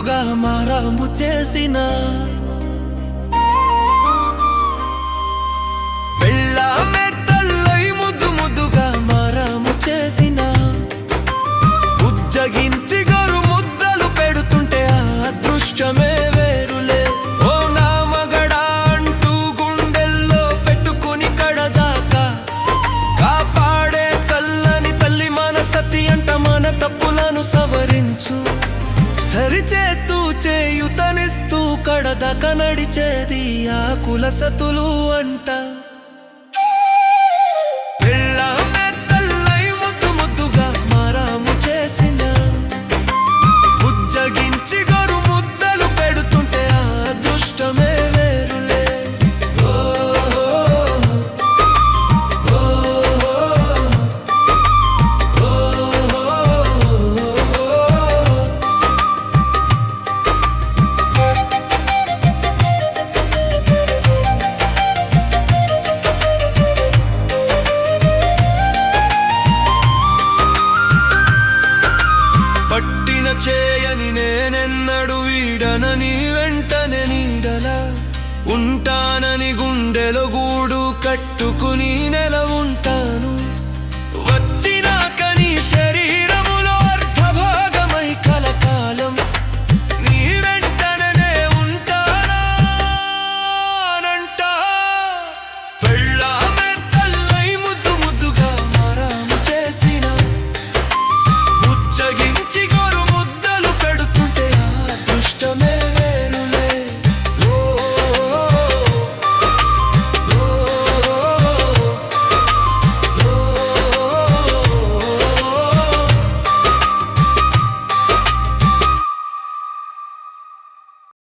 వేరుగా మారాము చేసినా చేస్తూ చేయుతనిస్తూ కడద కనడిచేది ఆ కులసతులు అంట. నీడనని వెంటనే వెంటన నీడల ఉంటానని గుండెలో గూడు కట్టుకుని నెలవ